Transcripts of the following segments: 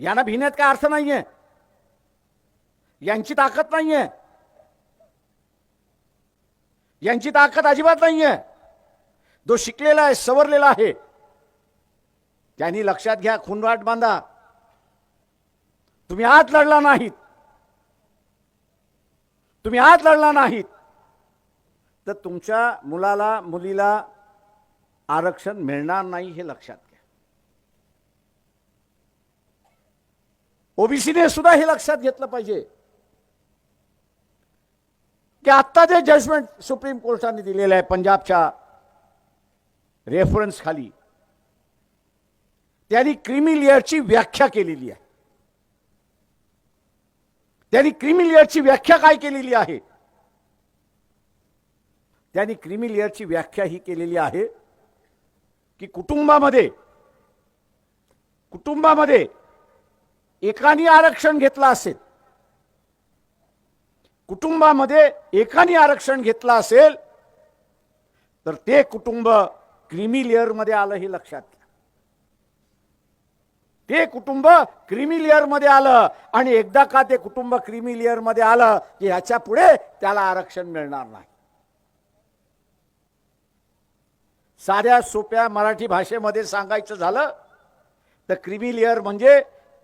यांना भिण्यात काय अर्थ नाहीये. यांची ताकद नाहीये. यांची ताकद अजिबात नाहीये. जो शिकलेला आहे सवरलेला आहे त्यांनी लक्षात घ्या खुनवाट बांधा. तुम्ही आज लढला नाहीत. तुम्ही आज लढला नाहीत. तर तुमच्या मुलाला मुलीला आरक्षण मिळणार नाही हे लक्षात घ्या ओबीसीने सुद्धा हे लक्षात घेतलं पाहिजे. की आत्ता जे जजमेंट सुप्रीम कोर्टाने दिलेलं आहे पंजाबच्या रेफरन्स खाली त्यांनी क्रिमी लेअरची व्याख्या केलेली आहे. त्यांनी क्रिमी लेअरची व्याख्या काय केलेली आहे? त्यांनी क्रिमी लेअरची व्याख्या ही केलेली आहे की कुटुंबामध्ये कुटुंबामध्ये एकाने आरक्षण घेतलं असेल कुटुंबामध्ये एकाने आरक्षण घेतलं असेल तर ते कुटुंब क्रिमी लेअरमध्ये आलं हे लक्षात घ्या. ते कुटुंब क्रिमी लेअरमध्ये आलं आणि एकदा का ते कुटुंब क्रिमी लेअरमध्ये आलं की ह्याच्या पुढे त्याला आरक्षण मिळणार नाही. साध्या सोप्या मराठी भाषेमध्ये सांगायचं झालं तर क्रिमी लेअर म्हणजे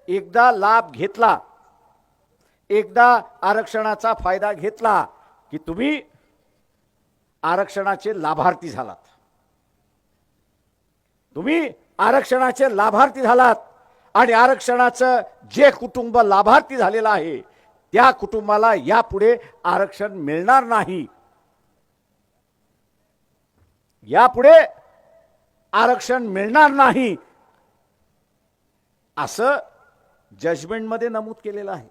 एकदा लाभ घेतला एकदा आरक्षणाचा फायदा घेतला की तुम्ही आरक्षणाचे लाभार्थी झालात. तुम्ही आरक्षणाचे लाभार्थी झालात आणि आरक्षणाचं जे कुटुंब लाभार्थी झालेलं आहे त्या कुटुंबाला यापुढे आरक्षण मिळणार नाही. यापुढे आरक्षण मिळणार नाही. असं जजमेंटमध्ये नमूद केलेलं आहे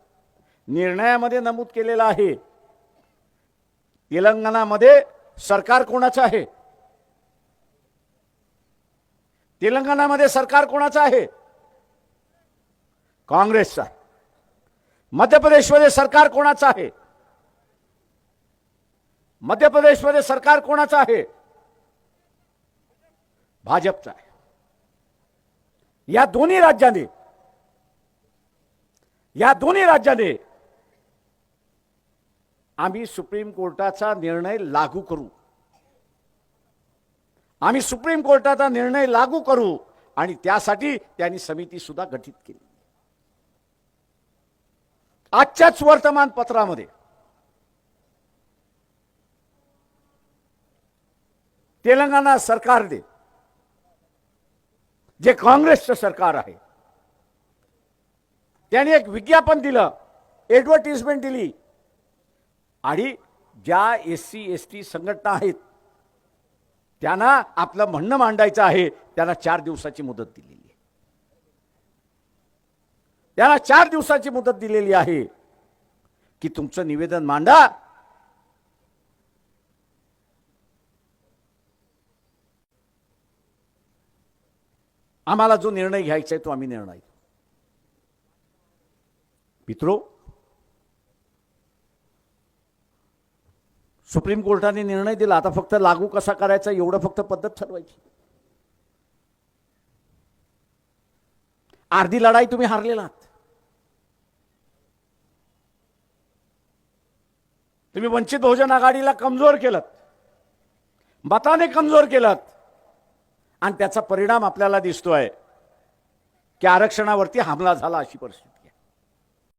निर्णयामध्ये नमूद केलेलं आहे. तेलंगणामध्ये सरकार कोणाचं आहे? तेलंगणामध्ये सरकार कोणाचं आहे? काँग्रेसचं आहे. मध्य प्रदेशमध्ये सरकार कोणाचं आहे? मध्य प्रदेशमध्ये सरकार कोणाचं आहे? भाजपचं आहे. या दोन्ही राज्यांनी या दोन्ही राज्याने आम्ही सुप्रीम कोर्टाचा निर्णय लागू करू. आम्ही सुप्रीम कोर्टाचा निर्णय लागू करू आणि त्यासाठी त्यांनी समिती सुद्धा गठीत केली. आजच्याच वर्तमानपत्रामध्ये तेलंगणा सरकारने जे काँग्रेसचं सरकार आहे त्यांनी एक विज्ञापन दिलं ॲडव्हर्टिजमेंट दिली. आणि ज्या एस सी एस टी संघटना आहेत त्यांना आपलं म्हणणं मांडायचं आहे त्यांना चार दिवसाची मुदत दिलेली आहे. त्यांना चार दिवसाची मुदत दिलेली आहे की तुमचं निवेदन मांडा. आम्हाला जो निर्णय घ्यायचा आहे तो आम्ही निर्णय घेऊ. मित्रो सुप्रीम कोर्टाने निर्णय दिला आता फक्त लागू कसा करायचा एवढं फक्त पद्धत ठरवायची. अर्धी लढाई तुम्ही हारलेला आहात. तुम्ही वंचित बहुजन आघाडीला कमजोर केलं मताने कमजोर केलं आणि त्याचा परिणाम आपल्याला दिसतोय की आरक्षणावरती हमला झाला अशी परिस्थिती.